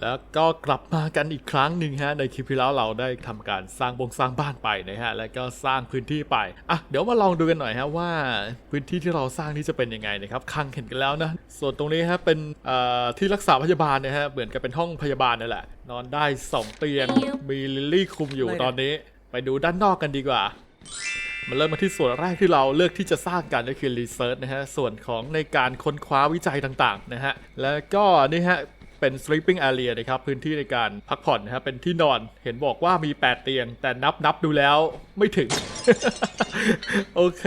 แล้วก็กลับมากันอีกครั้งหนึ่งฮะในคลิปที่แล้วเราได้ทำการสร้างบงสร้างบ้านไปนะฮะแล้วก็สร้างพื้นที่ไปอะเดี๋ยวมาลองดูกันหน่อยฮะว่าพื้นที่ที่เราสร้างนี่จะเป็นยังไงนะครับคังเห็นกันแล้วนะส่วนตรงนี้ฮะเป็นเอ่อที่รักษาพยาบาลนะฮะเหมือนกับเป็นห้องพยาบาลนั่นแหละ นอนได้สองเตียงมีลิลลี่คุมอยู่ตอนนี้ ไปดูด้านนอกกันดีกว่ามาเริ่มมาที่ส่วนแรกที่เราเลือกที่จะสร้างกันก็คือรีเสิร์ชนะฮะส่วนของในการค้นคว้าวิจัยต่างๆนะฮะแล้วก็นี่ฮะ เป็น sleeping area นะครับพื้นที่ในการพักผ่อนนะครับเป็นที่นอนเห็นบอกว่ามี 8 เตียง แต่นับนับดูแล้วไม่ถึง โอเค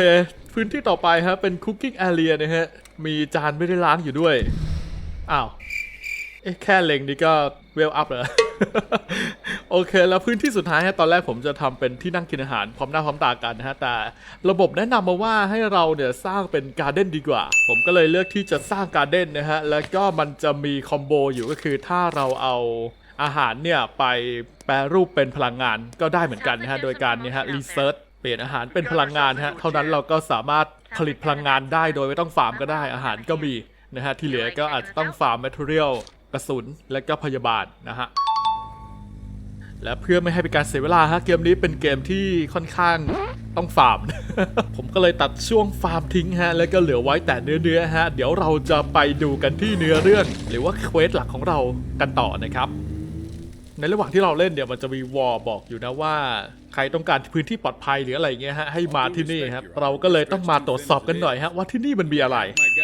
พื้นที่ต่อไปครับเป็น cooking area นะฮะมีจานไม่ได้ล้างอยู่ด้วย อ้าว เอ๊ะแค่เล็งนี่ก็เวลอัพเหรอ โอเค แล้วพื้นที่สุดท้ายฮะตอนแรกผมจะทำเป็นที่นั่งกินอาหารพร้อมหน้าพร้อมตากันนะฮะแต่ระบบแนะนำมาว่าให้เราเนี่ยสร้างเป็นการ์เด้นดีกว่า ผมก็เลยเลือกที่จะสร้างการ์เด้นนะฮะแล้วก็มันจะมีคอมโบอยู่ก็คือถ้าเราเอาอาหารเนี่ยไปแปรรูปเป็นพลังงานก็ได้เหมือนกันนะฮะโดยการเนี่ยฮะรีเสิร์ชเปลี่ยนอาหารเป็นพลังงานฮะเท่านั้นเราก็สามารถผลิตพลังงานได้โดยไม่ต้องฟาร์มก็ได้อาหารก็มีนะฮะที่เหลือก็อาจจะต้องฟาร์มแมทเทียลกระสุนและก็พยาบาลนะฮะ และเพื่อไม่ให้เป็นการเสียเวลาฮะเกมนี้เป็นเกมที่ค่อนข้างต้องฟาร์ม ผมก็เลยตัดช่วงฟาร์มทิ้งฮะ แล้วก็เหลือไว้แต่เนื้อเนื้อๆฮะ เดี๋ยวเราจะไปดูกันที่เนื้อเรื่อง หรือว่าเควสหลักของเรากันต่อนะครับในระหว่างที่เราเล่นเนี่ยมันจะมีวอลบอกอยู่นะว่า ใครต้องการพื้นที่ปลอดภัยหรืออะไรเงี้ยฮะให้มาที่นี่ครับเราก็เลยต้องมาตรวจสอบกันหน่อยฮะว่าที่นี่มันมีอะไร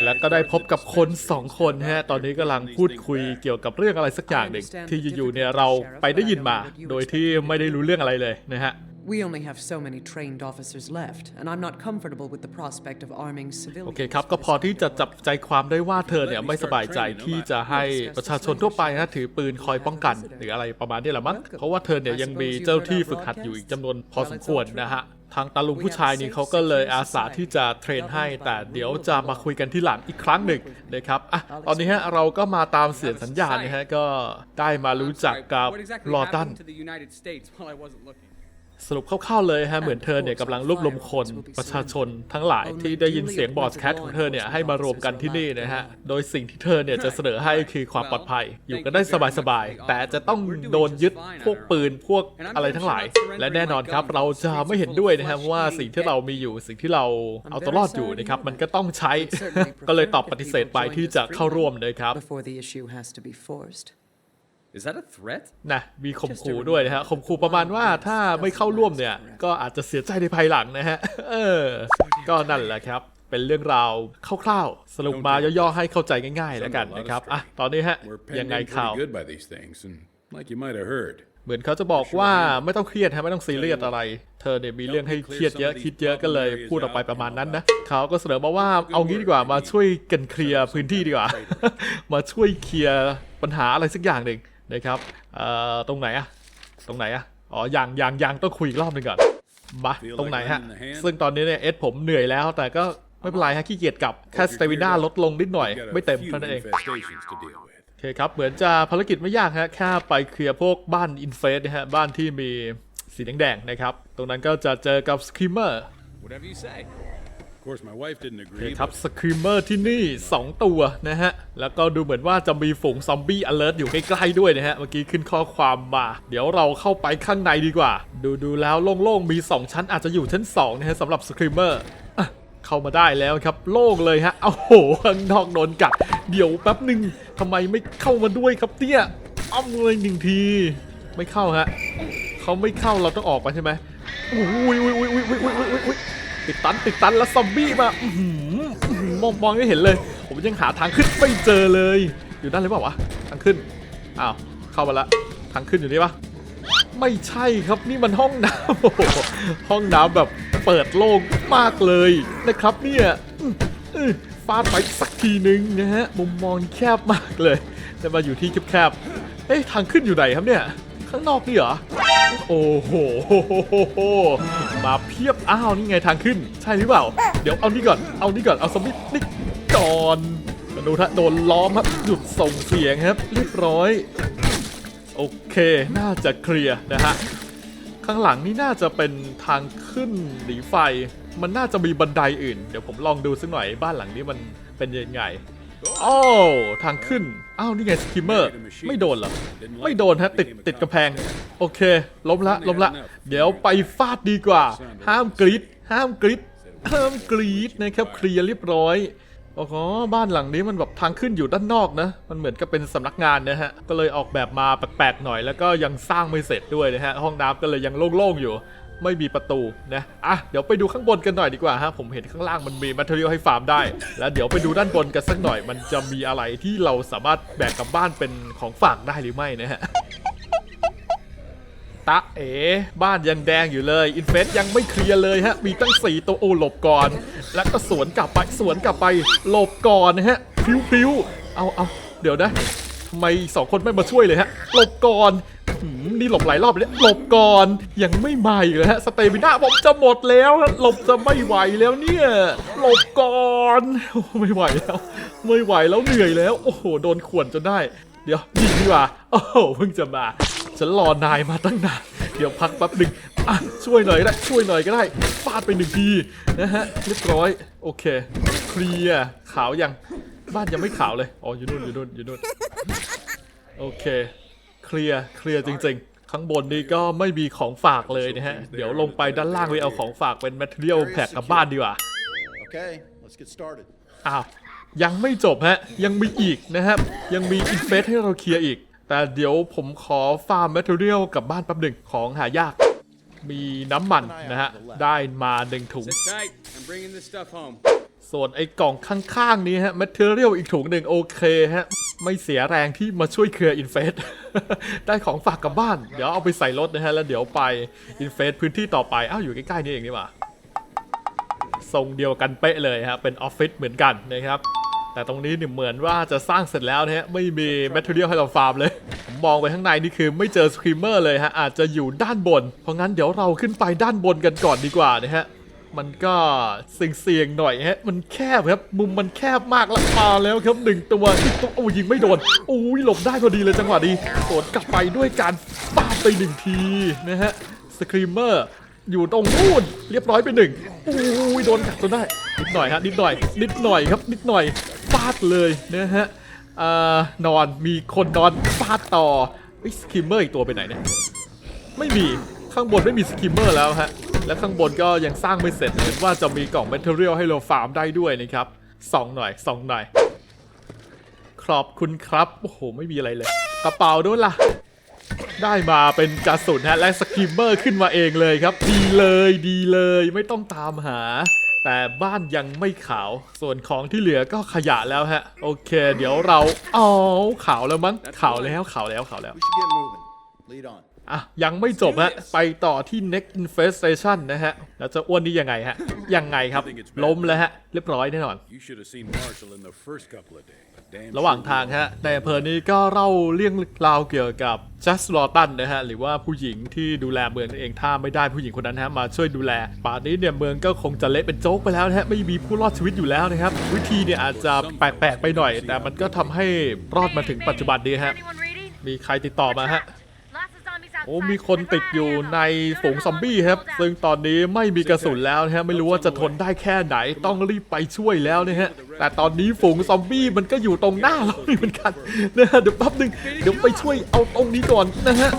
แล้วก็ได้พบกับคนสองคนฮะ ตอนนี้กำลังพูดคุยเกี่ยวกับเรื่องอะไรสักอย่างหนึ่งที่อยู่ๆเนี่ยเราไปได้ยินมา โดยที่ไม่ได้รู้เรื่องอะไรเลยนะฮะ We only have so many trained officers left, and I'm not comfortable with the prospect of arming โอ civilians. เคครับ ก็พอที่จะจับใจความได้ว่าเธอเนี่ยไม่สบายใจที่จะให้ประชาชนทั่วไปนะถือปืนคอยป้องกัน หรืออะไรประมาณนี้แหละมั้งเพราะว่าเธอเนี่ยยังมีเจ้าที่ฝึกหัดอยู่อีกจำนวนพอสมควรนะฮะ ทางตาลุงผู้ชายนี่เขาก็เลยอาสาที่จะเทรนให้ แต่เดี๋ยวจะมาคุยกันที่หลังอีกครั้งหนึ่งนะครับอะตอนนี้ฮะเราก็มาตามเสียงสัญญาณนะฮะก็ได้มารู้จักกับ What exactly ลอตัน happened to the United States while I wasn't looking? สรุปคร่าวๆเลยฮะเหมือนเธอเนี่ยกำลังรวบรวมคนประชาชนทั้งหลายที่ได้ยินเสียงบอสแคทของเธอเนี่ยให้มารวมกันที่นี่นะฮะ โดยสิ่งที่เธอเนี่ยจะเสนอให้คือความปลอดภัย อยู่กันได้สบายๆ แต่จะต้องโดนยึดพวกปืนพวกอะไรทั้งหลาย และแน่นอนครับเราจะไม่เห็นด้วยนะครับว่าสิ่งที่เรามีอยู่สิ่งที่เราเอาตัวรอดอยู่นะครับมันก็ต้องใช้ก็เลยตอบปฏิเสธไปที่จะเข้าร่วมนะครับ Is that a threat? นะมีข่มขู่ด้วยนะฮะข่มขู่ประมาณว่าถ้าไม่เข้าร่วมเนี่ย ก็อาจจะเสียใจในภายหลังนะฮะ เออ ก็นั่นแหละครับ เป็นเรื่องราวคร่าวๆ สรุปมาย่อๆให้เข้าใจง่ายๆ แล้วกันนะครับ อะ ตอนนี้ฮะ We're ยัง penned ไง in ข่าว pretty good by these things, and like you might have heard, เหมือนเขาจะบอกว่าไม่ต้องเครียดฮะไม่ต้องซีเรียสอะไร เธอเนี่ยมีเรื่องให้เครียดเยอะคิดเยอะก็เลยพูดออกไปประมาณนั้นนะเขาก็เสนอมาว่าเอางี้ดีกว่ามาช่วยกันเคลียร์พื้นที่ดีกว่า มาช่วยเคลียร์ปัญหาอะไรสักอย่างหนึ่ง นะครับเอ่อตรงไหนอะตรงไหนอะอ๋อยังยังยังต้องคุยอีกรอบหนึ่งก่อนมาตรงไหนฮะ ซึ่งตอนนี้เนี่ยเอสผมเหนื่อยแล้ว แต่ก็ไม่เป็นไรฮะขี้เกียจกลับแค่สเตมิน่าลดลงนิดหน่อย we got ไม่เต็ม a few เท่านั้นเอง infestations to deal with. โอเคครับ เหมือนจะภารกิจไม่ยากฮะแค่ไปเคลียร์พวกบ้านอินเฟสนะฮะบ้านที่มีสีแดงๆนะครับ ตรงนั้นก็จะเจอกับสครีมเมอร์ นี่ครับสครีมเมอร์ที่นี่ 2 ตัวนะฮะ แล้วก็ดูเหมือนว่าจะมีฝูงซอมบี้อเลิร์ตอยู่ใกล้ๆด้วยนะฮะ เมื่อกี้ขึ้นข้อความมา เดี๋ยวเราเข้าไปข้างในดีกว่า ดูดูแล้วโล่งๆ มี 2 ชั้นอาจจะอยู่ชั้น2นะฮะสำหรับสครีมเมอร์เข้ามาได้แล้วครับ โล่งเลยฮะเอาโหข้างนอกโดนกัด เดี๋ยวแป๊บหนึ่งทำไมไม่เข้ามาด้วยครับเตี้ยอ้อมเลยหนึ่งที ไม่เข้าฮะเขาไม่เข้าเราต้องออกไปใช่ไหมอุ้ยอุ้ยอุ้ยอุ้ยอุ้ยอุ้ยอุ้ย ติดตันติดตันแล้วซอมบี้มาอืมองมองไม่เห็นเลย ผมยังหาทางขึ้นไม่เจอเลย อยู่ด้านเลยเปล่าวะทางขึ้นอ้าวเข้ามาละทางขึ้นอยู่นี่ปะไม่ใช่ครับนี่มันห้องน้ำโอ้โหห้องน้ำแบบเปิดโล่งมากเลยนะครับเนี่ยฟาดไปสักทีนึงนะฮะมุมมองแคบมากเลยจะมาอยู่ที่แคบๆเอ๊ะทางขึ้นอยู่ไหนครับเนี่ย ข้างนอกนี่เหรอ โอ้โห มาเพียบ อ้าวนี่ไงทางขึ้น ใช่หรือเปล่า เดี๋ยวเอานี่ก่อน เอานี่ก่อน เอาสมิธนี่ก่อนมาดูถ้าโดนล้อมครับ หยุดส่งเสียงครับ เรียบร้อย โอเค น่าจะเคลียร์นะฮะ ข้างหลังนี่น่าจะเป็นทางขึ้นหนีไฟ มันน่าจะมีบันไดอื่น เดี๋ยวผมลองดูสักหน่อย บ้านหลังนี้มันเป็นยังไง โอ้ทางขึ้น อ้าว นี่ไงสกิมเมอร์ ไม่โดนหรอ ไม่โดนฮะ ติดติดกระแพง โอเค ล้มละ ล้มละ เดี๋ยวไปฟาดดีกว่า ห้ามกรีดห้ามกรีดห้ามกรีดนะครับ เคลียร์เรียบร้อยโอ้โหบ้านหลังนี้มันแบบทางขึ้นอยู่ด้านนอกนะ มันเหมือนกับเป็นสำนักงานนะฮะ ก็เลยออกแบบมาแปลกๆหน่อย แล้วก็ยังสร้างไม่เสร็จด้วยนะฮะ ห้องน้ำก็เลยยังโล่งๆอยู่ ไม่มีประตูนะอะเดี๋ยวไปดูข้างบนกันหน่อยดีกว่าฮะผมเห็นข้างล่างมันมี m ม t เ r อ a l ให้ฟาร์มได้ แล้วเดี๋ยวไปดูด้านบนกันสักหน่อย มันจะมีอะไรที่เราสามารถแบกกลับบ้านเป็นของฝากได้หรือไม่นะฮะตะเอ๋บ้านยังแดงอยู่เลย อินเฟสยังไม่เคลียร์เลยฮะ มีตั้งสี่ตัวโอหลบก่อน แล้วก็สวนกลับไปสวนกลับไปหลบก่อนนะฮะพิ้วพิ้วเอาเอาเดี๋ยวนะทำไมสองคนไม่มาช่วยเลยฮะหลบก่อน นี่หลบหลายรอบเลยหลบก่อนยังไม่มาอีกเลยฮะสเตมิน่าผมจะหมดแล้วหลบจะไม่ไหวแล้วเนี่ยหลบก่อนโอ้ไม่ไหวแล้ว ไม่ไหวแล้วเหนื่อยแล้ว โอ้โหโดนข่วนจนได้ เดี๋ยวยิงดีกว่าโอ้โหเพิ่งจะมาฉันรอนายมาตั้งนานเดี๋ยวพักแป๊บหนึ่งอะช่วยหน่อยก็ได้ช่วยหน่อยก็ได้ฟาดไปหนึ่งทีนะฮะเรียบร้อยโอเคเคลียร์ขาวยังบ้านยังไม่ขาวเลยอ๋ออยู่นู่นอยู่นู่นอยู่นู่นโอเคเคลียร์เคลียร์จริง ๆ ข้างบนนี้ก็ไม่มีของฝากเลยนะฮะ เดี๋ยวลงไปด้านล่างไปเอาของฝากเป็น material แพ็กกลับบ้านดีกว่า Okay, let's get started. อ้าวยังไม่จบฮะ ยังมีอีกนะครับ ยังมีอินเฟสให้เราเคลียร์อีก แต่เดี๋ยวผมขอฟาร์มแมทเทียลกลับบ้านแป๊บหนึ่งของหายาก มีน้ำมันนะฮะ ได้มาหนึ่งถุง ส่วนไอ้กล่องข้างๆนี้ฮะแมทเทียลอีกถุงหนึ่งโอเคฮะ ไม่เสียแรงที่มาช่วยเคลียร์อินเฟส ได้ของฝากกลับบ้าน เดี๋ยวเอาไปใส่รถนะฮะ แล้วเดี๋ยวไปอินเฟสพื้นที่ต่อไป อ้าว อยู่ใกล้ๆนี่เองนี่หว่าทรงเดียวกันเป๊ะเลยฮะ เป็นออฟฟิศเหมือนกันนะครับ แต่ตรงนี้เนี่ยเหมือนว่าจะสร้างเสร็จแล้วนะฮะ ไม่มีแมทเทอเรียลให้เราฟาร์มเลย ผมมองไปข้างในนี่คือไม่เจอสครีมเมอร์เลยฮะ อาจจะอยู่ด้านบน เพราะงั้นเดี๋ยวเราขึ้นไปด้านบนกันก่อนดีกว่านะฮะ มันก็เสี่ยงๆหน่อยฮะ มันแคบครับ มุมมันแคบมากแล้วมาแล้วครับหนึ่งตัวอีกตัวโอ้ยิงไม่โดนโอ้ยหลบได้พอดีเลยจังหวะดีสวนกลับไปด้วยการฟาดไปหนึ่งทีนะฮะสครีมเมอร์อยู่ตรงนู่นเรียบร้อยไปหนึ่งโอ้ยโดนกัดจนได้นิดหน่อยฮะนิดหน่อยนิดหน่อยครับ นิดหน่อยฟาดเลยนะฮะนอนมีคนนอนฟาดต่อสครีมเมอร์อีกตัวไปไหนเนี่ยไม่มี ข้างบนไม่มีสกิมเมอร์แล้วฮะ และข้างบนก็ยังสร้างไม่เสร็จเห็นว่าจะมีกล่องแมทเทอเรียลให้เราฟาร์มได้ด้วยนะครับสองหน่อยสองหน่อยขอบคุณครับ โอ้โห ไม่มีอะไรเลย กระเป๋าด้วยล่ะ ได้มาเป็นกระสุนฮะและสกิมเมอร์ขึ้นมาเองเลยครับ ดีเลยดีเลยไม่ต้องตามหา แต่บ้านยังไม่ขาว ส่วนของที่เหลือก็ขยะแล้วฮะ โอเค เดี๋ยวเราเอ๋อขาวแล้วมั้งขาวแล้วขาวแล้วขาวแล้ว We should get moving. Lead on. อะยังไม่จบฮะ ไปต่อที่ next infestation นะฮะ แล้วเจะอ้วนนี่ยังไงฮะ ยังไงครับ ล้มแล้วฮะ เรียบร้อยแน่นอน You should have seen Marshall in the first couple of days. Damn ระหว่าง sure ทางฮะในอำเภอนี้ก็เล่าเรื่องราวเกี่ยวกับจัสลอตันนะฮะ หรือว่าผู้หญิงที่ดูแลเมืองนั่นเองถ้าไม่ได้ผู้หญิงคนนั้นฮะ มาช่วยดูแล ป่านนี้เนี่ยเมืองก็คงจะเละเป็นโจ๊กไปแล้วนะฮะ ไม่มีผู้รอดชีวิตอยู่แล้วนะครับ วิธีเนี่ยอาจจะแปลกๆไปหน่อย แต่มันก็ทำให้รอดมาถึงปัจจุบันนี้ฮะ Anyone reading? มีใครติดต่อมาฮะ Lots of zombies โอ้มีคนติดอยู่ในฝูงซอมบี้ครับ ซึ่งตอนนี้ไม่มีกระสุนแล้วนะฮะไม่รู้ว่าจะทนได้แค่ไหนต้องรีบไปช่วยแล้วนะฮะแต่ตอนนี้ฝูงซอมบี้มันก็อยู่ตรงหน้าเราเหมือนกันนะฮะเดี๋ยวแป๊บนึงเดี๋ยวไปช่วยเอาตรงนี้ก่อนนะฮะ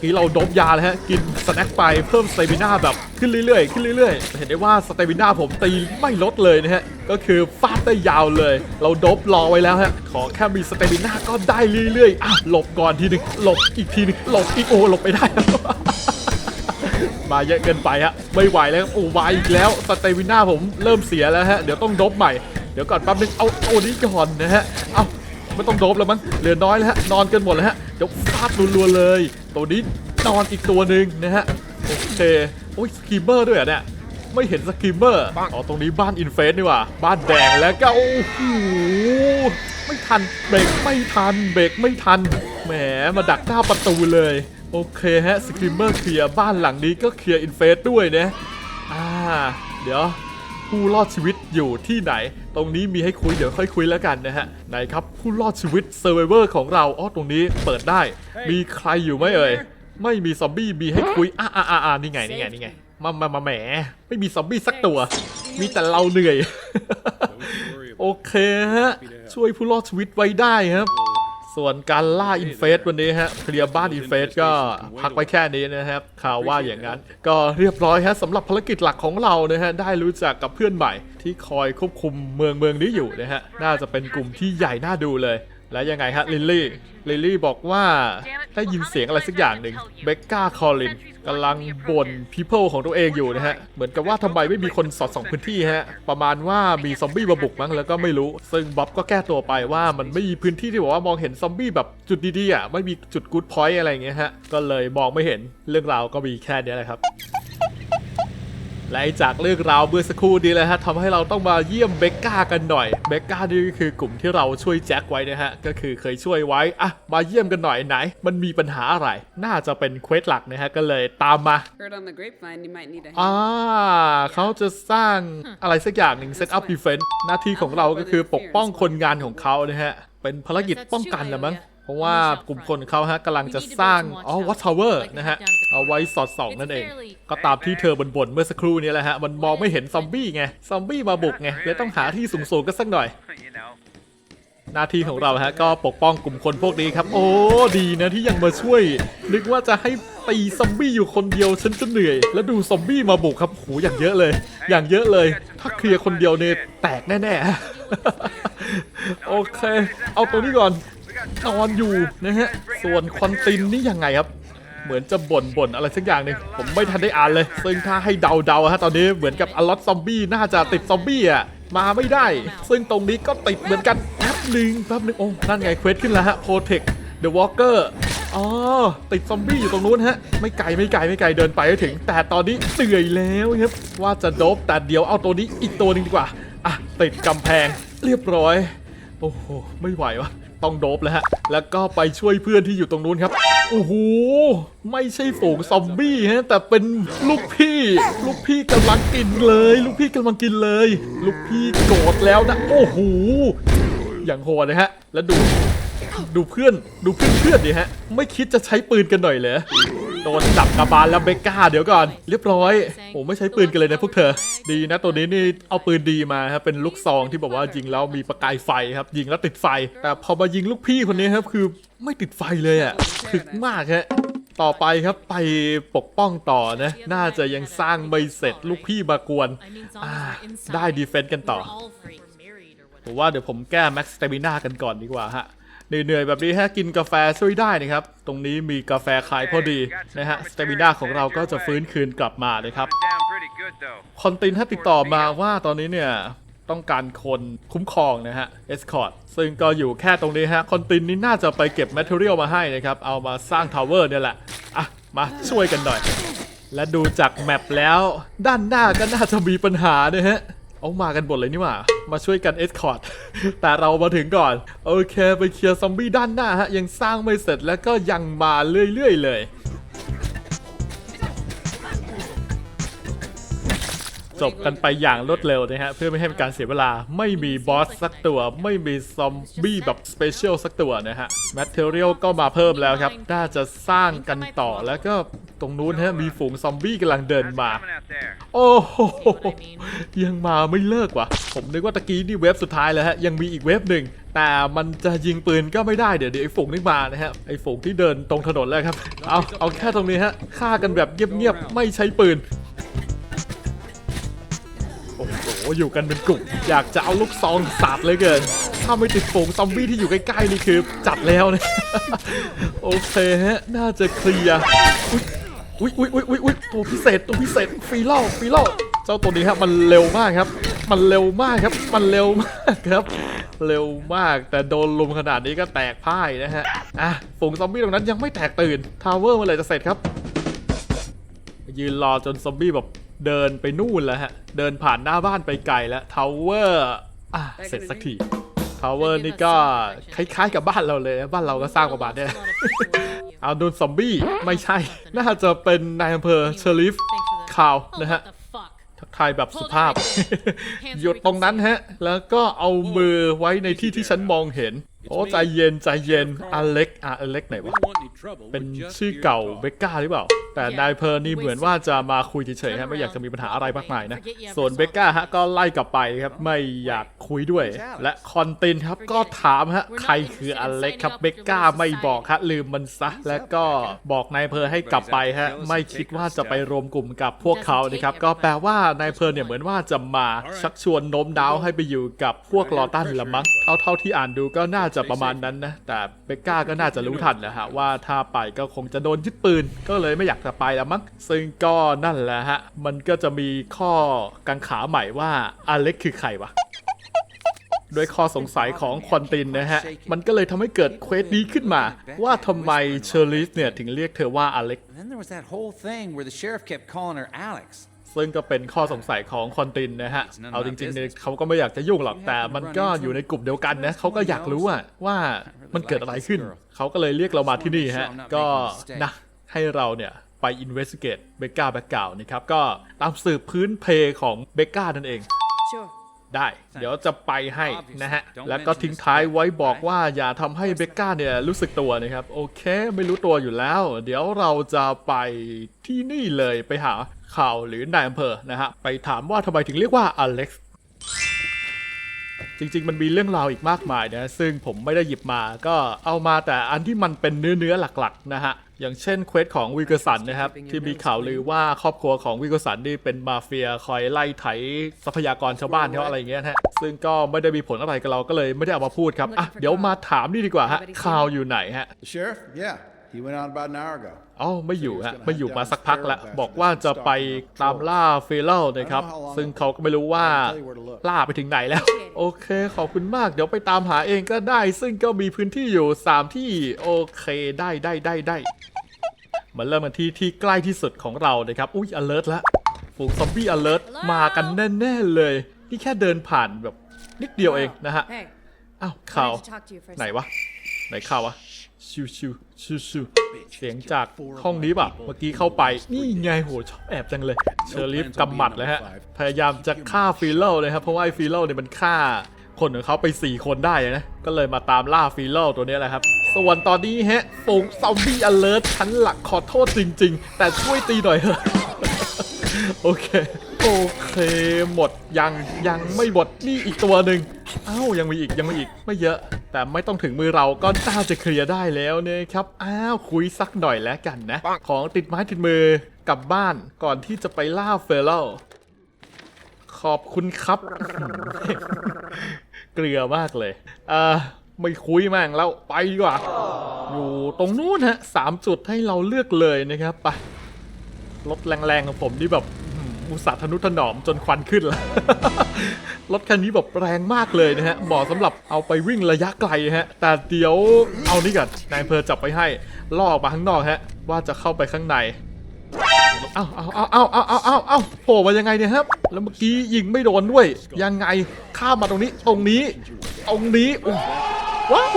กี้เราดบยาแล้วฮะ กินสแน็คไปเพิ่มสเตมิน่าแบบขึ้นเรื่อยๆ ขึ้นเรื่อยๆ เห็นได้ว่าสเตมิน่าผมตีไม่ลดเลยนะฮะ ก็คือฟาดได้ยาวเลย เราดบรอไว้แล้วฮะ ขอแค่มีสเตมิน่าก็ได้เรื่อยๆ อะ หลบก่อนทีหนึง หลบอีกทีหนึง หลบอีกโอ้หลบไม่ได้มาเยอะเกินไปฮะ ไม่ไหวแล้วโอ้วายอีกแล้วสเตมิน่าผมเริ่มเสียแล้วฮะ เดี๋ยวต้องดบใหม่ เดี๋ยวก่อนแป๊บนึง เอาโอ้นี้ก่อนนะฮะ เอาไม่ต้องดบแล้วมั้ง เหลือน้อยแล้วฮะ นอนกันหมดแล้วฮะ เดี๋ยวฟาดรัวๆเลย ตัวนี้นอนอีกตัวหนึ่งนะฮะ โอเค โอ้ยสกีมเมอร์ด้วยเหรอเนี่ย ไม่เห็นสกีมเมอร์ อ๋อ ตรงนี้บ้านอินเฟสนี่หว่า บ้านแดงแล้วก็ โอ้โห ไม่ทัน เบรกไม่ทัน เบรกไม่ทัน แหม มาดักหน้าประตูเลย โอเคฮะ สกรีมเมอร์เคลียร์บ้านหลังนี้ก็เคลียร์อินเฟสด้วยนะ อ่า เดี๋ยว ผู้รอดชีวิตอยู่ที่ไหน ตรงนี้มีให้คุยเดี๋ยวค่อยคุยแล้วกันนะฮะไหนครับผู้รอดชีวิตเซอร์ไวเวอร์ของเราอ๋อตรงนี้เปิดได้ มีใครอยู่ไหมเอ่ยไม่มีซอมบี้มีให้คุยอ่าอ่าอ่านี่ไงนี่ไงนี่ไงมามามาแหมไม่มีซอมบี้สักตัว มีแต่เราเหนื่อย Don't worry โอเคฮะช่วยผู้รอดชีวิตไว้ได้ครับ ส่วนการล่าอินเฟสวันนี้ฮะเคลียร์บ้านอินเฟสก็พักไว้แค่นี้นะครับข่าวว่าอย่างนั้น ก็เรียบร้อยฮะสำหรับภารกิจหลักของเรานะฮะได้รู้จักกับเพื่อนใหม่ ที่คอยควบคุมเมืองเมืองนี้อยู่นะฮะน่าจะเป็นกลุ่มที่ใหญ่น่าดูเลย และยังไงฮะลิลลี่ลิลลี่บอกว่าได้ยินเสียงอะไรสักอย่างหนึ่งเบคก้าคอลินกำลังบ่น people ของตัวเองอยู่นะฮะ เหมือนกับว่าทำไมไม่มีคนสอดส่องพื้นที่ฮะ ประมาณว่ามีซอมบี้มาบุกมั้งแล้วก็ไม่รู้ ซึ่งบ๊อบก็แก้ตัวไปว่ามันไม่มีพื้นที่ที่บอกว่ามองเห็นซอมบี้แบบจุดดีๆอะไม่มีจุดกู๊ดพอยต์อะไรเงี้ยฮะก็เลยมองไม่เห็นเรื่องราวก็มีแค่นี้แหละครับ และจากเรื่องราวเมื่อสักครู่นี้เลยฮะทำให้เราต้องมาเยี่ยมเบคก้ากันหน่อยเบคก้านี่ก็คือกลุ่มที่เราช่วยแจ็คไว้นะฮะก็คือเคยช่วยไว้อะมาเยี่ยมกันหน่อยไหน มันมีปัญหาอะไร น่าจะเป็นเควสหลักนะฮะก็เลยตามมา Heard on the grapevine you might need a hand. อ่าเขาจะสร้างอะไรสักอย่างหนึ่งเซตอัพดีเฟนต์หน้าที่ของเราก็คือปกป้องคนงานของเขานะฮะเป็นภารกิจป้องกันนะมั้ง เพราะว่ากลุ่มคนเขาฮะกำลังจะสร้างอ๋อวัตทาวเวอร์นะฮะเอาไว้สอดส่องนั่นเอง ก็ตามที่เธอบ่นๆเมื่อสักครู่นี้แหละฮะมันมองไม่เห็นซอมบี้ไงซอมบี้มาบุกไงเลยต้องหาที่สูงๆกันสักหน่อย หน้าที่ของเราฮะก็ปกป้องกลุ่มคนพวกนี้ครับ โอ้ดีนะที่ยังมาช่วย นึกว่าจะให้ตีซอมบี้อยู่คนเดียวฉันจะเหนื่อย แล้วดูซอมบี้มาบุกครับโหอย่างเยอะเลย อย่างเยอะเลย ถ้าเคลียร์คนเดียวเนี่ยแตกแน่ๆโอเค เอาตัวนี้ก่อน นอนอยู่นะฮะ ส่วนควันตินนี่ยังไงครับ เหมือนจะบ่นบ่นอะไรสักอย่างหนึ่งผมไม่ทันได้อ่านเลย ซึ่งถ้าให้เดาเดาๆฮะตอนนี้เหมือนกับอลอตซอมบี้น่าจะติดซอมบี้อะมาไม่ได้ ซึ่งตรงนี้ก็ติดเหมือนกันแป๊บหนึ่งแป๊บหนึ่งโอ้นั่นไงเควสขึ้นแล้วฮะ Protect the Walker อ๋อติดซอมบี้อยู่ตรงนู้นฮะ ไม่ไกลไม่ไกลไม่ไกลเดินไปให้ถึง แต่ตอนนี้เหนื่อยแล้วครับ ว่าจะโดบแต่เดี๋ยวเอาตัวนี้อีกตัวหนึงดีกว่า อะ ติดกำแพงเรียบร้อย โอ้โห ไม่ไหววะ ต้องโดบแล้วฮะ แล้วก็ไปช่วยเพื่อนที่อยู่ตรงนู้นครับ โอ้โห ไม่ใช่ฝูงซอมบี้ฮะ แต่เป็นลูกพี่ ลูกพี่กำลังกินเลย ลูกพี่กำลังกินเลย ลูกพี่โกรธแล้วนะ โอ้โห อย่างโหดนะฮะ แล้วดู ดูเพื่อน ดูเพื่อนเพื่อนดิฮะ ไม่คิดจะใช้ปืนกันหน่อยเหรอ โดนจับกระบาลแล้วเบกก้าเดี๋ยวก่อน เรียบร้อยโอ้ไม่ใช้ปืนกันเลยนะพวกเธอ ดีนะตัวนี้นี่เอาปืนดีมาครับเป็นลูกซองที่บอกว่ายิงแล้วมีประกายไฟครับ ยิงแล้วติดไฟ แต่พอมายิงลูกพี่คนนี้ครับคือไม่ติดไฟเลยอะถึกมากฮะต่อไปครับไปปกป้องต่อนะน่าจะยังสร้างไม่เสร็จลูกพี่มากวนอ่าได้ดีเฟนต์กันต่อผมว่าเดี๋ยวผมแก้แม็กซ์สเตมิน่ากันก่อนดีกว่าฮะ เหนื่อยๆแบบนี้ฮะกินกาแฟช่วยได้นะครับ ตรงนี้มีกาแฟขายพอดีนะฮะสเตมิน่าของเราก็จะฟื้นคืนกลับมาเลยครับคอนตินถ้าติดต่อมาว่าตอนนี้เนี่ยต้องการคนคุ้มครองนะฮะเอสคอร์ดซึ่งก็อยู่แค่ตรงนี้ฮะคอนตินนี่น่าจะไปเก็บแมทเทอเรียลมาให้นะครับ เอามาสร้างทาวเวอร์เนี่ยแหละ อะ มาช่วยกันหน่อย และดูจากแมปแล้ว ด้านหน้าก็น่าจะมีปัญหานะฮะ เอามากันหมดเลยนี่หว่า มาช่วยกันเอสคอร์ด แต่เรามาถึงก่อน โอเค ไปเคลียร์ซอมบี้ด้านหน้าฮะ ยังสร้างไม่เสร็จแล้วก็ยังมาเรื่อยๆเลย จบกันไปอย่างรวดเร็วนะฮะเพื่อไม่ให้เป็นการเสียเวลาไม่มีบอสสักตัว ไม่มีซอมบี้แบบสเปเชียลสักตัวนะฮะแมทเทอเรียลก็มาเพิ่มแล้วครับน่าจะสร้างกันต่อแล้วก็ตรงนู้นฮะมีฝูงซอมบี้กำลังเดินมา โอ้โหยังมาไม่เลิกว่ะ ผมนึกว่าตะกี้นี่เว็บสุดท้ายแล้วฮะ ยังมีอีกเว็บหนึ่ง แต่มันจะยิงปืนก็ไม่ได้เดี๋ยวเดี๋ยวไอ้ฝูงนี่มานะฮะ ไอ้ฝูงที่เดินตรงถนนแล้วครับ เอาเอาแค่ตรงนี้ฮะฆ่ากันแบบเงียบๆไม่ใช้ปืน โอ้โห อยู่กันเป็นกลุ่ม อยากจะเอาลูกซองสาดเลยเกิน ถ้าไม่ติดฝูงซอมบี้ที่อยู่ใกล้ๆนี่คือจัดแล้วนี่ยโอเคฮะ น่าจะเคลียร์อุ๊ยอุ๊ยอุ๊ยอุ๊ยอุ๊ยตัวพิเศษตัวพิเศษฟีเล่าฟรีเล่าเจ้าตัวนี้ครับมันเร็วมากครับ มันเร็วมากครับ มันเร็วมากครับ เร็วมากแต่โดนลุมขนาดนี้ก็แตกพ่ายนะฮะอะฝูงซอมบี้ตรงนั้นยังไม่แตกตื่นทาวเวอร์เมื่อไหร่จะเสร็จครับ ยืนรอจนซอมบี้แบบ เดินไปนู่นแล้วฮะ เดินผ่านหน้าบ้านไปไกลแล้วทาวเวอร์อะเสร็จสักทีทาวเวอร์นี่ก็คล้ายๆกับบ้านเราเลยนะบ้านเราก็สร้างประมาณเนี้ยเอาโดนซอมบี้ไม่ใช่ น่าจะเป็นนายอำเภอเชอริฟข่าวนะฮะทักทายแบบสุภาพ หยุดตรงนั้นฮะ แล้วก็เอามือไว้ในที่ที่ฉันมองเห็น It's โอ้ me. ใจเย็นใจเย็นอเล็กอะอเล็กไหน We วะ don't want any trouble. เป็น We just ชื่อ here to เก่า talk. เบกก้าหรือเปล่า แต่นายเพอร์นี่เหมือนว่าจะมาคุยเฉยๆฮะไม่อยากจะมีปัญหาอะไรมากมายนะ ส่วนเบกก้าฮะก็ไล่กลับไปครับไม่อยากคุยด้วย และคอนตินครับก็ถามฮะใครคืออเล็กครับเบกก้าไม่บอกฮะลืมมันซะ และก็บอกนายเพอร์ให้กลับไปฮะไม่คิดว่าจะไปรวมกลุ่มกับพวกเขานะครับก็แปลว่านายเพอร์เนี่ยเหมือนว่าจะมาชักชวนโน้มน้าวให้ไปอยู่กับพวกลอตันละมั้งเท่าเท่าที่อ่านดูก็น่าจะประมาณนั้นนะ แต่เบกก้าก็น่าจะรู้ทันแหละฮะว่าถ้าไปก็คงจะโดนยึดปืน ก็เลยไม่อยากจะไปและมั้งซึ่งก็นั่นแหละฮะ มันก็จะมีข้อกังขาใหม่ว่าอเล็กคือใครวะด้วยข้อสงสัยของควอนตินนะฮะ มันก็เลยทำให้เกิดเควสนี้ขึ้นมา ว่าทำไมเชอร์ลิสเนี่ยถึงเรียกเธอว่าอเล็ก Then there was that whole thing where the sheriff kept calling her Alex. ซึ่งก็เป็นข้อสงสัยของคอนตินนะฮะ เอาจริงๆเนี่ยเขาก็ไม่อยากจะยุ่งหรอก แต่มันก็อยู่ในกลุ่มเดียวกันนะเขาก็อยากรู้อะว่ามันเกิดอะไรขึ้น เขาก็เลยเรียกเรามาที่นี่ฮะ ก็นะให้เราเนี่ยไป investigate เบกก้าแบ็กกาวนะครับ ก็ตามสืบพื้นเพของเบกก้านั่นเอง Sure. ได้ เดี๋ยวจะไปให้นะฮะ แล้วก็ทิ้งท้ายไว้บอกว่าอย่าทำให้เบกก้าเนี่ยรู้สึกตัวนะครับ โอเค ไม่รู้ตัวอยู่แล้ว เดี๋ยวเราจะไปที่นี่เลยไปหา ข่าวหรือนายอำเภอนะฮะไปถามว่าทำไมถึงเรียกว่าอเล็กซ์จริงๆ มันมีเรื่องราวอีกมากมายนะซึ่งผมไม่ได้หยิบมาก็เอามาแต่อันที่มันเป็นเนื้อเนื้อๆหลักๆนะฮะอย่างเช่นเควสของวิกสันนะครับที่มีข่าวลือว่าครอบครัวของวิกสันนี่เป็นมาเฟียคอยไล่ไถทรัพยากรชาวบ้านเขาอะไรอย่างเงี้ยนะฮะซึ่งก็ไม่ได้มีผลอะไรกับเราก็เลยไม่ได้เอามาพูดครับอะเดี๋ยวมาถามนี่ดีกว่าฮะข่าวอยู่ไหนฮะ sheriff? Yeah, he went out about an hour ago. อ๋อไม่อยู่ฮะไม่อยู่มาสักพักแล้วบอกว่าจะไปตามล่าเฟลเลนะครับ ซึ่งเขาก็ไม่รู้ว่าล่าไปถึงไหนแล้ว โอเค ขอบคุณมากเดี๋ยวไปตามหาเองก็ได้ ซึ่งก็มีพื้นที่อยู่ 3 ที่ โอเคได้ได้ได้ได้มาเริ่มกันที่ที่ใกล้ที่สุดของเรานะครับ อุ้ย alert แล้วฝูงซอมบี้ alert มากันแน่ๆเลยนี่แค่เดินผ่านแบบนิดเดียวเองนะฮะ Hey, อ้าวข่าว wanted to talk to you for a ไหน second. วะไหนข่าววะชิวชิว ชิวชิวเสียงจากห้องนี้ป่ะ เมื่อกี้เข้าไป นี่ไงโหชอบแอบจังเลย เชอริฟกำหมัดเลยฮะ พยายามจะฆ่าฟิลเลลนะครับ เพราะว่าไอ้ฟิลเลเนี่ยมันฆ่าคนของเขาไป 4 คนได้นะ ก็เลยมาตามล่าฟิลเลตัวนี้แหละครับ ส่วนตอนนี้ฮะฝูงซอมบี้อเลิร์ชั้นหลักขอโทษจริง ๆ แต่ช่วยตีหน่อยเถอะโอเค โอเคหมดยังยังไม่หมดนี่อีกตัวหนึ่งอ้าวยังมีอีกยังมีอีกไม่เยอะ แต่ไม่ต้องถึงมือเราก็น่าจะเคลียร์ได้แล้วนะครับ อ้าวคุยสักหน่อยแล้วกันนะ ของติดไม้ติดมือกลับบ้านก่อนที่จะไปล่าเฟลเลขอบคุณครับ เกลือมากเลยอ่าไม่คุยแม่งแล้วไปดีกว่า อยู่ตรงนู้นฮะสามจุดให้เราเลือกเลยนะครับไปรถแรงๆของผมนี่แบบอื้อหืออุตส่าห์ทนุถนอมจนควันขึ้นแล้ว รถคันนี้แบบแรงมากเลยนะฮะเหมาะสำหรับเอาไปวิ่งระยะไกลฮะ แต่เดี๋ยวเอานี่ก่อนนายเพอจับไปให้ล่อออกมาข้างนอกฮะ ว่าจะเข้าไปข้างในเอาเอาเอาเอาเอาเอาเอาเอาโผล่มายังไงเนี่ยครับ แล้วเมื่อกี้ยิงไม่โดนด้วย ยังไงข้ามมาตรงนี้ ตรงนี้ ตรงนี้ว้าว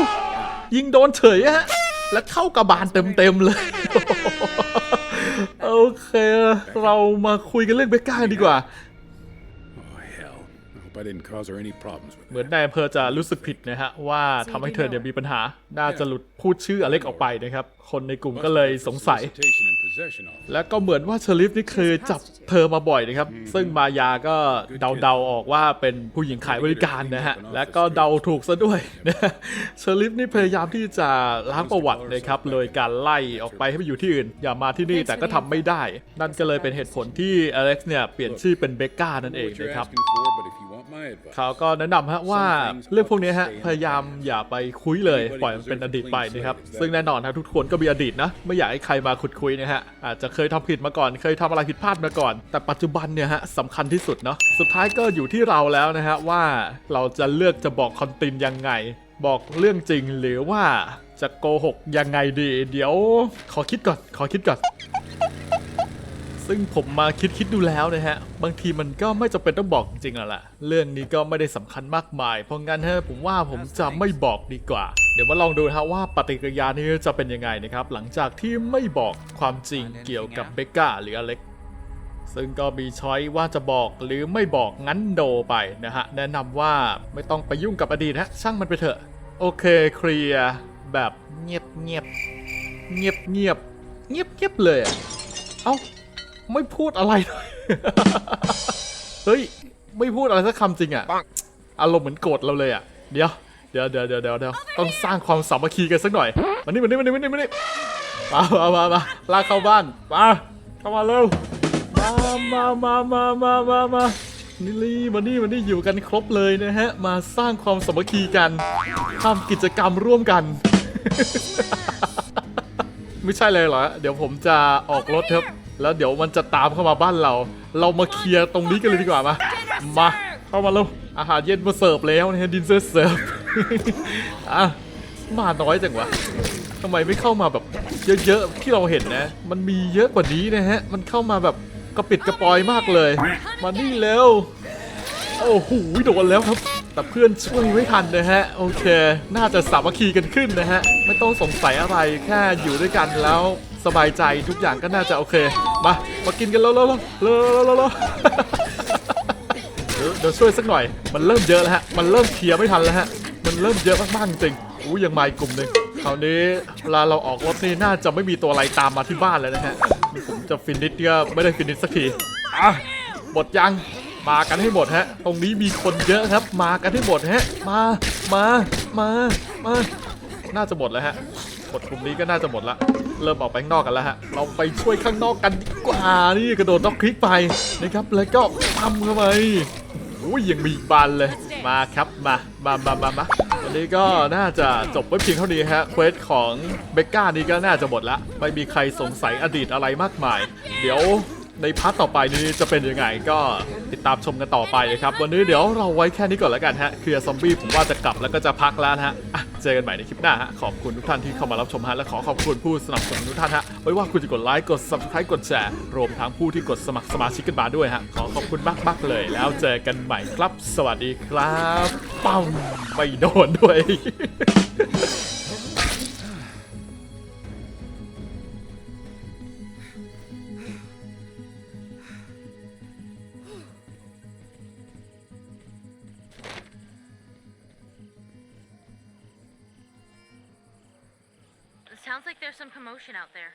ยิงโดนเฉยฮะ แล้วเข้ากระบาลเต็มๆเลย โอเค เรามาคุยกันเรื่องเบกก้าดีกว่า I hope I didn't cause her any problems with เหมือนนายอำเภอจะรู้สึกผิดนะฮะ ว่าทำให้เธอเนี่ยมีปัญหา น่าจะหลุดพูดชื่ออเล็กออกไปนะครับ คนในกลุ่มก็เลยสงสัย solicitation and possession of. แล้วก็เหมือนว่าเชอริฟนี่เคยจับเธอมาบ่อยนะครับ ซึ่งมายาก็เดาๆออกว่าเป็นผู้หญิงขายบริการนะฮะ และก็เดาถูกซะด้วยนะเชอริฟนี่พยายามที่จะล้างประวัตินะครับโดยการไล่ออกไปให้ไปอยู่ที่อื่น อย่ามาที่นี่แต่ก็ทำไม่ได้ นั่นก็เลยเป็นเหตุผลที่อเล็กซ์เนี่ยเปลี่ยนชื่อเป็นเบกก้านั่น I เอ know ง what you're นะครับ asking for, but if you want my advice, เขาก็แนะนำฮะว่าเรื่องพวกนี้ฮะพยายามอย่าไปคุยเลยปล่อยมันเป็นอดีตไปนะครับซึ่งแน่นอนครับทุกคนก็มีอดีตนะไม่อยากให้ใครมาขุดคุยนะฮะอาจจะเคยทำผิดมาก่อน เคยทำอะไรผิดพลาดมาก่อน แต่ปัจจุบันเนี่ยฮะสำคัญที่สุดเนาะสุดท้ายก็อยู่ที่เราแล้วนะฮะว่าเราจะเลือกจะบอกคอนตินยังไง บอกเรื่องจริงหรือว่าจะโกหกยังไงดี เดี๋ยว ขอคิดก่อนขอคิดก่อน ซึ่งผมมาคิดคิดดูแล้วนะฮะ บางทีมันก็ไม่จำเป็นต้องบอกจริงๆอะล่ะ เรื่องนี้ก็ไม่ได้สำคัญมากมาย เพราะงั้นฮะผมว่าผมจะไม่บอกดีกว่า เดี๋ยวมาลองดูนะฮะว่าปฏิกิริยานี้จะเป็นยังไงนะครับ หลังจากที่ไม่บอกความจริงเกี่ยวกับเบกก้าหรืออเล็กซึ่งก็มีช้อยว่าจะบอกหรือไม่บอกงั้นโดไปนะฮะ แนะนำว่าไม่ต้องไปยุ่งกับอดีตฮะช่างมันไปเถอะ โอเคเคลียร์แบบเงียบเงียบเงียบเงียบเงียบเงียบเลยอะเอ้า ไม่พูดอะไรเลย เฮ้ย ไม่พูดอะไรสักคำจริงอะอารมณ์เหมือนโกรธเราเลยอะเดี๋ยว เดี๋ยวเดี๋ยวเดี๋ยวเดี๋ยวเดี๋ยวต้องสร้างความสามัคคีกันสักหน่อยมานี่มานี่มานี่มานี่มานี่มามามามาลากเข้าบ้าน มา เข้ามาเร็ว มามามามามามามานี่ลีมานี่มานี่อยู่กันครบเลยนะฮะ มาสร้างความสามัคคีกันทำกิจกรรมร่วมกัน ไม่ใช่เลยเหรอ เดี๋ยวผมจะออกรถครับ แล้วเดี๋ยวมันจะตามเข้ามาบ้านเรา เรามาเคลียร์ตรงนี้กันเลยดีกว่ามามาเข้ามาเร็วอาหารเย็นมาเสิร์ฟแล้วนะฮะดินเซอร์เสิร์ฟอะมาน้อยจังวะทำไมไม่เข้ามาแบบเยอะๆที่เราเห็นนะ มันมีเยอะกว่านี้นะฮะ มันเข้ามาแบบกระปิดกระปอยมากเลย มานี่เร็วโอ้โหโดนแล้วครับ แต่เพื่อนช่วยไม่ทันนะฮะ โอเค น่าจะสามัคคีกันขึ้นนะฮะ ไม่ต้องสงสัยอะไรแค่อยู่ด้วยกันแล้ว สบายใจทุกอย่างก็น่าจะโอเค มา มากินกันแล้วแล้วแล้วแล้วเดี๋ยวช่วยสักหน่อย มันเริ่มเยอะแล้วฮะ มันเริ่มเคลียร์ไม่ทันแล้วฮะ มันเริ่มเยอะมากๆจริงอู้ยังมาอีกกลุ่มหนึ่งคราวนี้เวลาเราออกรถนี่น่าจะไม่มีตัวอะไรตามมาที่บ้านเลยนะฮะ ผมจะฟินิชก็ไม่ได้ฟินิชสักทีอะหมดยัง มากันให้หมดฮะ ตรงนี้มีคนเยอะครับ มากันให้หมดฮะ มา มา มา มา น่าจะหมดแล้วฮะ หมดกลุ่มนี้ก็น่าจะหมดละ เริ่มออกไปข้างนอกกันแล้วฮะ เราไปช่วยข้างนอกกันดีกว่า นี่กระโดดด็อกคลิกไปนะครับ แล้วก็ทำเข้าไปโอ้ยยังมีอีกบานเลย มาครับ มา มามามามาวันนี้ก็น่าจะจบไว้เพียงเท่านี้ฮะ เควสของเบกก้านี่ก็น่าจะหมดละ ไม่มีใครสงสัยอดีตอะไรมากมาย เดี๋ยวในพาร์ทต่อไปนี้จะเป็นยังไงก็ติดตามชมกันต่อไปนะครับ วันนี้เดี๋ยวเราไว้แค่นี้ก่อนแล้วกันฮะ เคลียร์ซอมบี้ผมว่าจะกลับแล้วก็จะพักแล้วนะฮะอะ เจอกันใหม่ในคลิปหน้าฮะ ขอบคุณทุกท่านที่เข้ามารับชมฮะ และขอขอบคุณผู้สนับสนุนทุกท่านฮะ ไม่ว่าคุณจะกดไลค์ กด subscribe กดแชร์ รวมทั้งผู้ที่กดสมัครสมาชิกกันมาด้วยฮะ ขอขอบคุณมากๆเลย แล้วเจอกันใหม่ครับ สวัสดีครับปังไม่โดนด้วย out there.